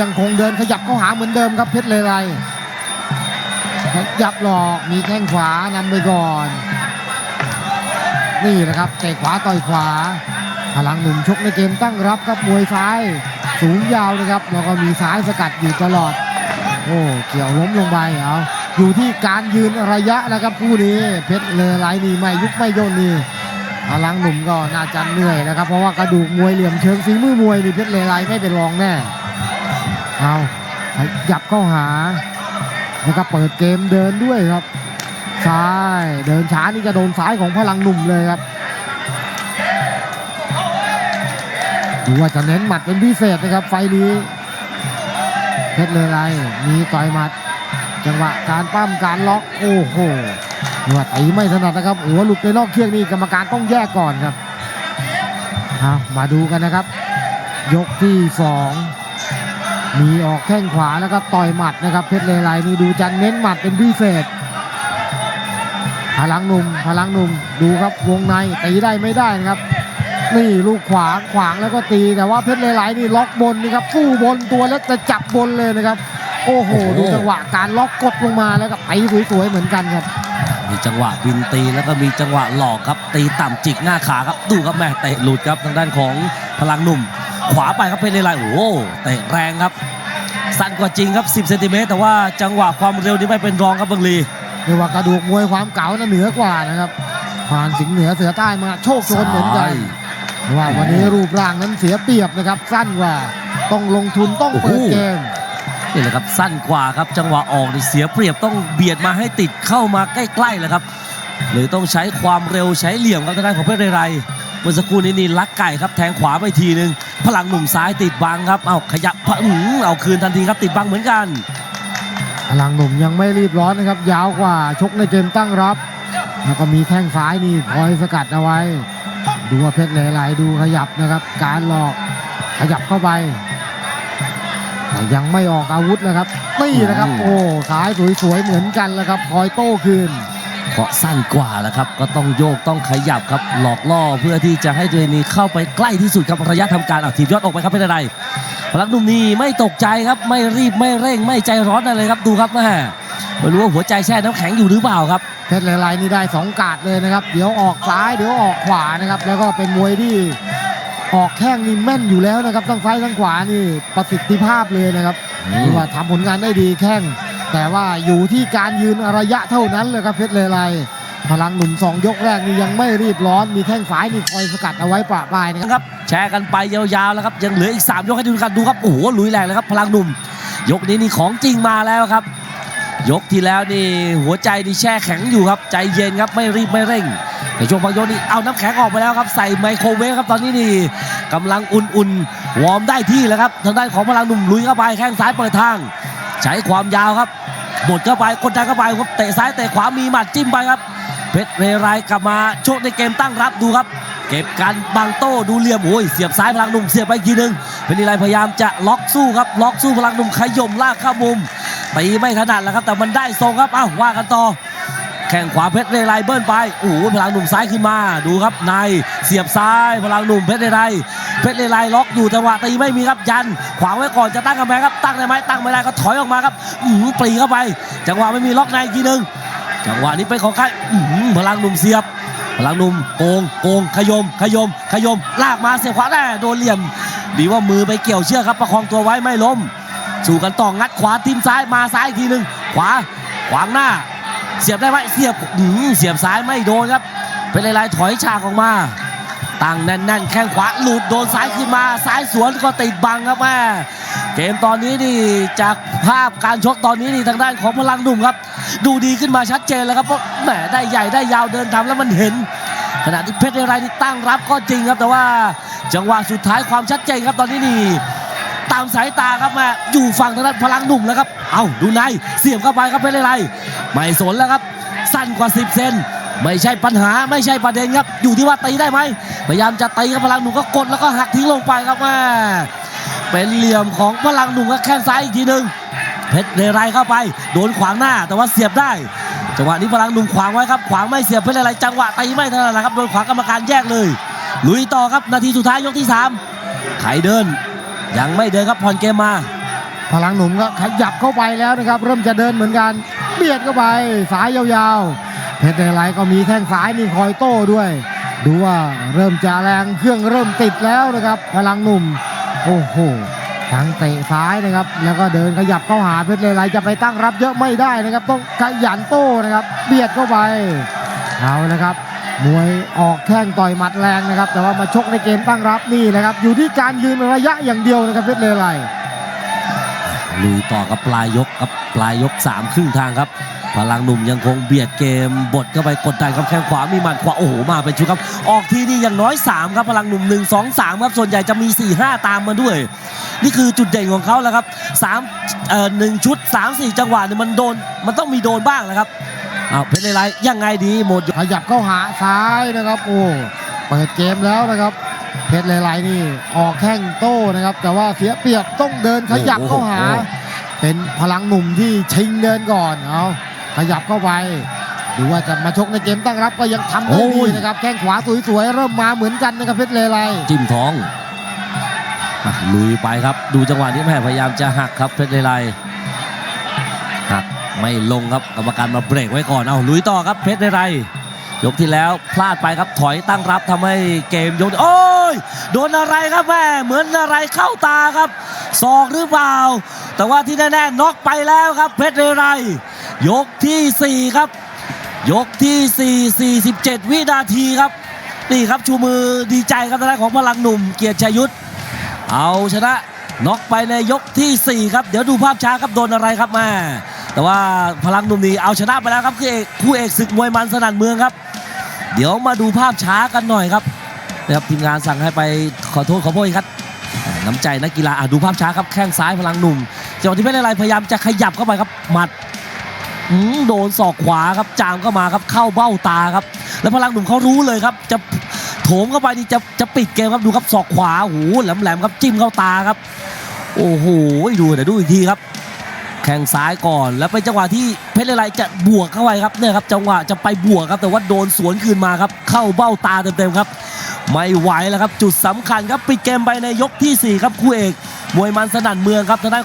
ยังคงเดินขยับเข้าหาเหมือนเดิมครับเพชรเลไลขยับหลอกมีแข้งขวานำไปก่อน นี่นะครับเตะขวาต่อยขวา พลังหนุ่มชกในเกมตั้งรับครับมวยซ้าย สูงยาวนะครับแล้วก็มีซ้ายสกัดอยู่ตลอด โอ้เกี่ยวล้มลงไปเอาอยู่ที่การยืนระยะนะครับคู่นี้เพชรเลไลนี่ไม่ยุบไม่ย่นนี่พลังหนุ่มก็น่าจะเหนื่อยนะครับ เพราะว่ากระดูกมวยเหลี่ยมเชิงฝีมือมวยนี่เพชรเลไลไม่เป็นรองแน่ เอาขยับเข้าหาแล้วก็เปิดเกมเดินด้วยครับ ซ้ายเดินช้านี่จะโดนซ้ายของพลังหนุ่มเลยครับดูว่าจะเน้นหมัดเป็นพิเศษนะครับ ไฟล์นี้เพชรเลไลมีต่อยหมัด จังหวะการปั้มการล็อกโอ้โหดูว่าตีไม่ถนัดนะครับหัวหลุดไปนอกเชือกนี่กรรมการต้องแยกก่อนครับเอามาดูกันนะครับ ยกที่สอง มีออกแข้งขวาแล้วก็ต่อยหมัดนะครับ เพชรเลไลนี่ดูจะเน้นหมัดเป็นพิเศษ พลังหนุ่มพลังหนุ่มดูครับวงในตีได้ไม่ได้นะครับ นี่ลูกขวางขวางแล้วก็ตีแต่ว่าเพชรเลไลนี่ล็อกบนนี่ครับสู้บนตัวแล้วจะจับบนเลยนะครับ โอ้โหโอ้โหดูจังหวะการล็อกกดลงมาแล้วก็ตีสวยๆเหมือนกันครับมีจังหวะบินตีแล้วก็มีจังหวะหลอกครับ ตีต่ำจิกหน้าขาครับดูครับแม่เตะหลุดครับทางด้านของพลังหนุ่ม ขวาไปครับเป็นเลไลโอ้โหเตะแรงครับ สั้นกว่าจริงครับ 10เซนติเมตรแต่ว่าจังหวะความเร็วนี่ไม่เป็นรองครับบังลีเรียกว่ากระดูกมวยความเก๋าน่ะเหนือกว่านะครับผ่านสิงห์เหนือเสือใต้มาโชคโชนเหมือนกันว่าวันนี้รูปร่างนั้นเสียเปรียบนะครับ สั้นกว่าต้องลงทุนต้องเปิดเกมนี่แหละครับสั้นกว่าครับจังหวะออกนี่เสียเปรียบต้องเบียดมาให้ติดเข้ามาใกล้ๆแหละครับ หรือต้องใช้ความเร็วใช้เหลี่ยมครับทางด้านของเพชรเรไรเมื่อสักครู่นี้นี่ลักไก่ครับแทงขวาไปทีนึง พลังหนุ่มซ้ายติดบังครับ เอาขยับอื้อหือเอาคืนทันทีครับติดบังเหมือนกัน พลังหนุ่มยังไม่รีบร้อนนะครับ ยาวกว่าชกในเกมตั้งรับ แล้วก็มีแข้งซ้ายนี่คอยสกัดเอาไว้ ดูว่าเพชรไหลๆดูขยับนะครับ การหลอกขยับเข้าไปแต่ยังไม่ออกอาวุธนะครับนี่นะครับ โอ้ซ้ายสวยๆเหมือนกันแล้วครับคอยโต้คืน เพราะสั้นกว่าแล้วครับ ก็ต้องโยกต้องขยับครับ หลอกล่อเพื่อที่จะให้ตัวเองนี้เข้าไปใกล้ที่สุดครับระยะทำการเอาทีมยอดออกไปครับเพชรเรไรพลังหนุ่มนี่ไม่ตกใจครับไม่รีบไม่เร่งไม่ใจร้อนอะไรครับดูครับแม่ไม่รู้ว่าหัวใจแช่น้ำแข็งอยู่หรือเปล่าครับเพชรไหลๆนี่ได้สองกาดเลยนะครับ เดี๋ยวออกซ้ายเดี๋ยวออกขวานะครับแล้วก็เป็นมวยที่ออกแข้งนี่แม่นอยู่แล้วนะครับทั้งซ้ายทั้งขวานี่ประสิทธิภาพเลยนะครับอืมที่ว่าทำผลงานได้ดีแข้ง แต่ว่าอยู่ที่การยืนระยะเท่านั้นเลยครับเพชรเลไลพลังหนุ่มสองยกแรกนี่ยังไม่รีบร้อนมีแข้งซ้ายนี่คอยสกัดเอาไว้ปะปลายนะครับ แชร์กันไปยาวๆแล้วครับยังเหลืออีก 3 ยกให้ดูกันดูครับโอ้โหลุยแรงเลยครับ พลังหนุ่ม ยกนี้นี่ของจริงมาแล้วครับ ยกที่แล้วนี่หัวใจนี่แช่แข็งอยู่ครับ ใจเย็นครับไม่รีบไม่เร่งในช่วงบางยกนี่เอาน้ำแข็งออกไปแล้วครับใส่ไมโครเวฟครับตอนนี้นี่กำลังอุ่นๆวอร์มได้ที่แล้วครับทางด้านของพลังหนุ่มลุยเข้าไปแข้งซ้ายเปิดทาง ใช้ความยาวครับบดเข้าไปกดดันเข้าไปครับเตะซ้ายเตะขวามีหมัดจิ้มไปครับเพชรเรไรกลับมาโชคในเกมตั้งรับดูครับ เก็บการบังโต้ดูเหลี่ยมโอ้ยเสียบซ้ายพลังหนุ่มเสียบไปกทีนึงเพชรเรไรพยายามจะล็อกสู้ครับล็อกสู้พลังหนุ่มขย่มลากเข้ามุมตีไม่ถนัดแล้วครับแต่มันได้ทรงครับเอ้าว่ากันต่อ แข่งขวาเพชรเรไรเบิ้ลไปโอ้โหพลังหนุ่มซ้ายขึ้นมาดูครับในเสียบซ้ายพลังหนุ่มเพชรเรไรเพชรเรไรล็อกอยู่จังหวะตีไม่มีครับยัน ขวางไว้ก่อนจะตั้งกำแพงครับตั้งได้ไหมตั้งไม่ได้ก็ถอยออกมาครับอื้อหือปรีเข้าไป จังหวะไม่มีล็อกในอีกทีหนึงจังหวะนี้เป็นของใครอื้อหือพลังหนุ่มเสียบ พลังหนุ่มโกงโกงขยมขยมขยมลากมาเสียบขวาแน่โดนเหลี่ยม ดีว่ามือไปเกี่ยวเชือกครับประคองตัวไว้ไม่ล้ม สู้กันต่องัดขวาทิมซ้ายมาซ้ายอีกทีหนึ่งขวาขวางหน้า เสียบได้ไหมเสียบอื้อหือเสียบซ้ายไม่โดนครับ เป็นลายๆถอยฉากออกมาตั้งแน่นๆแข้งขวาหลุดโดนซ้ายขึ้นมาซ้ายสวนก็ติดบังครับแม่เกมตอนนี้นี่จากภาพการชกตอนนี้นี่ทางด้านของพลังหนุ่มครับ ดูดีขึ้นมาชัดเจนแล้วครับเพราะแหมได้ใหญ่ได้ยาวเดินทำแล้วมันเห็น ขณะที่เพชรเรไรนี่ตั้งรับก็จริงครับ แต่ว่าจังหวะสุดท้ายความชัดเจนครับตอนนี้นี่ ตามสายตาครับแม่อยู่ฝั่งทางด้านพลังหนุ่มแล้วครับ เอาดูในเสียบเข้าไปครับเพชรเรไรไม่สนแล้วครับ สั้นกว่า 10 เซนไม่ใช่ปัญหาไม่ใช่ประเด็นครับ อยู่ที่ว่าตีได้ไหมพยายามจะตีกับพลังหนุ่มก็กดแล้วก็หักทิ้งลงไปครับแม่เป็นเหลี่ยมของพลังหนุ่มก็แข้งซ้ายอีกทีหนึ่งเพชรเรไรเข้าไป โดนขวางหน้าแต่ว่าเสียบได้จังหวะนี้พลังหนุ่มขวางไว้ครับ ขวางไม่เสียบเพชรเรไรจังหวะตีไม่เท่านั้นแหละครับโดนขวางกรรมการแยกเลยลุยต่อครับนาทีสุดท้ายยกที่สามใครเดิน ยังไม่เดินครับผ่อนเกมมา พลังหนุ่มก็ขยับเข้าไปแล้วนะครับ เริ่มจะเดินเหมือนกัน เบียดเข้าไปสายยาวๆ เพชรเดลัยก็มีแข้งซ้ายนี่คอยโต้ด้วย ดูว่าเริ่มจะแรงเครื่องเริ่มติดแล้วนะครับ พลังหนุ่มโอ้โหทั้งเตะซ้ายนะครับ แล้วก็เดินขยับเข้าหาเพชรเลไลจะไปตั้งรับเยอะไม่ได้นะครับ ต้องขยันโต้นะครับ เบียดเข้าไปเอานะครับ มวยออกแข้งต่อยหมัดแรงนะครับ แต่ว่ามาชกในเกมตั้งรับนี่นะครับ อยู่ที่การยืนระยะอย่างเดียวนะครับเพชรเลไลลุยต่อกับปลายยกครับปลายยกสามครึ่งทางครับพลังหนุ่มยังคงเบียดเกมบดเข้าไปกดดันครับแข้งขวามีหมัดขวาโอ้โหมาเป็นชุดครับ ออกทีนี่อย่างน้อย 3 ครับพลังหนุ่ม 1 2 3 ครับส่วนใหญ่จะมี 4 5 ตามมาด้วย นี่คือจุดเด่นของเขาแล้วครับ3เอ่อหนึ่งชุด 3 4 จังหวะเนี่ยมันโดนมันต้องมีโดนบ้างแหละครับ อ้าวเพชรเลไลยังไงดีหมดยกขยับเข้าหาซ้ายนะครับโอ้เปิดเกมแล้วนะครับ เพชรเลไลนี่ออกแข้งโต้นะครับ แต่ว่าเสียเปรียบต้องเดินขยับเข้าหา เป็นพลังหนุ่มที่ชิงเดินก่อนเอาขยับเข้าไปดูว่าจะมาชกในเกมตั้งรับก็ยังทำได้ดีนะครับแข้งขวาสวยๆเริ่มมาเหมือนกันนะครับเพชรเลไลจิ้มท้องอะลุยไปครับดูจังหวะนี้แม่พยายามจะหักครับเพชรเลไลหัก ไม่ลงครับกรรมการมาเบรกไว้ก่อนเอาลุยต่อครับเพชรเลไลยกที่แล้วพลาดไปครับถอยตั้งรับทำให้เกมยกโอ้ยโดนอะไรครับแม่เหมือนอะไรเข้าตาครับศอกหรือเปล่า แต่ว่าที่แน่ๆน็อกไปแล้วครับเพชรเลไลยกทีสี่ 4 ครับ ยกที่ 4 47 วินาทีครับนี่ครับชูมือดีใจครับทางด้านของพลังหนุ่มเกียรติชัยยุทธเอาชนะน็อกไปในยกทีสี่ 4 ครับ เดี๋ยวดูภาพช้าครับโดนอะไรครับแม่ แต่ว่าพลังหนุ่มนี่เอาชนะไปแล้วครับคือเอกคู่เอกศึกมวยมันสนั่นเมืองครับ เดี๋ยวมาดูภาพช้ากันหน่อยครับนะครับทีมงานสั่งให้ไปขอโทษขอโทษครับน้ำใจนักกีฬาดูภาพช้าครับแข้งซ้ายพลังหนุ่มจังหวะที่ไม่ได้ไรพยายามจะขยับเข้าไปครับหมัดโดนศอกขวาครับจามเข้ามาครับเข้าเบ้าตาครับ แล้วพลังหนุ่มเขารู้เลยครับ จะโถมเข้าไปนี่จะจะปิดเกมครับดูครับศอกขวาหูแหลมๆครับจิ้มเข้าตาครับ โอ้โหดูเดี๋ยวดูอีกทีครับ ข่งซ้ายก่อน แล้วเป็นจังหวะที่เพชรลไรจะบวกเข้าไปครับเนี่ยครับจังหวะจะไปบวกครับ แต่ว่าโดนสวนคืนมาครับ เข้าเบ้าตาเต็มๆครับ ไม่ไหวแล้วครับ จุดสำคัญครับปิดเกมไปในยกที่สี่ครับคู่เอก มวยมันสนั่นเมืองครับทางด้าน